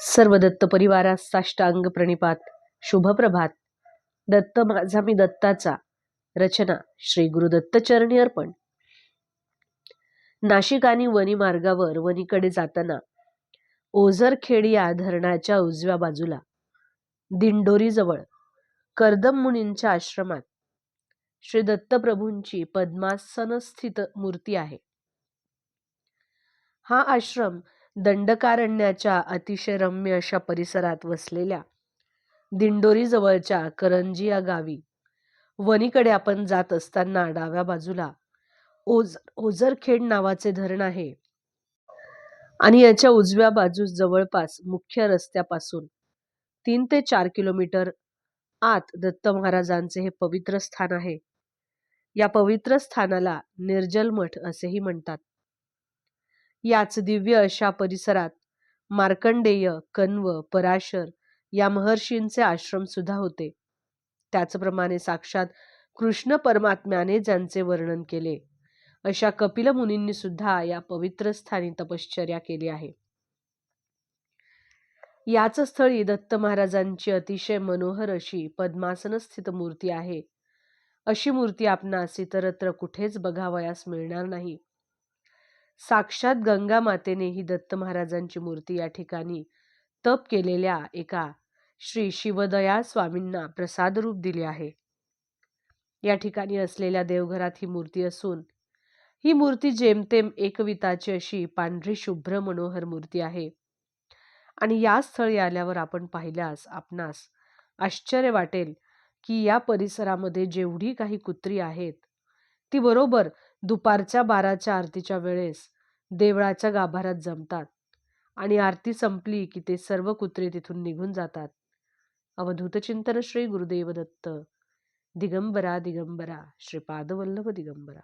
सर्व दत्त परिवारास साष्टांग प्रणिपात. शुभप्रभात दत्त माझा मी दत्ताचा. रचना श्री गुरुदत्त चरणी अर्पण. नाशिक आणि वनी मार्गावर वनीकडे जाताना ओझरखेड या धरणाच्या उजव्या बाजूला दिंडोरीजवळ कर्दम मुनींच्या आश्रमात श्री दत्तप्रभूंची पद्मासनस्थित मूर्ती आहे. हा आश्रम दंडकारण्याच्या अतिशय रम्य अशा परिसरात वसलेल्या दिंडोरीजवळच्या करंजी या गावी. वनीकडे आपण जात असताना डाव्या बाजूला ओझ ओझरखेड नावाचे धरण आहे. आणि याच्या उजव्या बाजूस जवळपास मुख्य रस्त्यापासून तीन ते चार किलोमीटर आत दत्त महाराजांचे हे पवित्र स्थान आहे. या पवित्र स्थानाला निर्जल मठ असेही म्हणतात. याच दिव्य अशा परिसरात. मार्कंडेय कण्व पराशर या महर्षींचे आश्रम सुद्धा होते. त्याचप्रमाणे साक्षात कृष्ण परमात्म्याने ज्यांचे वर्णन केले अशा कपिल मुनींनी सुद्धा या पवित्र स्थानी तपश्चर्या केली आहे. याच स्थळी दत्त महाराजांची अतिशय मनोहर अशी पद्मासन स्थित मूर्ती आहे. अशी मूर्ती आपणास इतरत्र कुठेच बघावयास मिळणार नाही. साक्षात गंगा मातेने ही दत्त महाराजांची मूर्ती या ठिकाणी तप केलेल्या एका श्री शिवदया स्वामींना प्रसाद रूप दिले आहे. या ठिकाणी असलेल्या देवघरात ही मूर्ती असून ही मूर्ती जेमतेम एकविताची अशी पांढरी शुभ्र मनोहर मूर्ती आहे. आणि या स्थळी आल्यावर आपण पाहिल्यास आपणास आश्चर्य वाटेल की या परिसरामध्ये जेवढी काही कुत्री आहेत ती बरोबर दुपारच्या बाराच्या आरतीच्या वेळेस देवळाच्या गाभाऱ्यात जमतात आणि आरती संपली की ते सर्व कुत्रे तिथून निघून जातात. अवधूतचिंतन श्री गुरुदेव दत्त दिगंबरा. दिगंबरा श्रीपादवल्लभ दिगंबरा.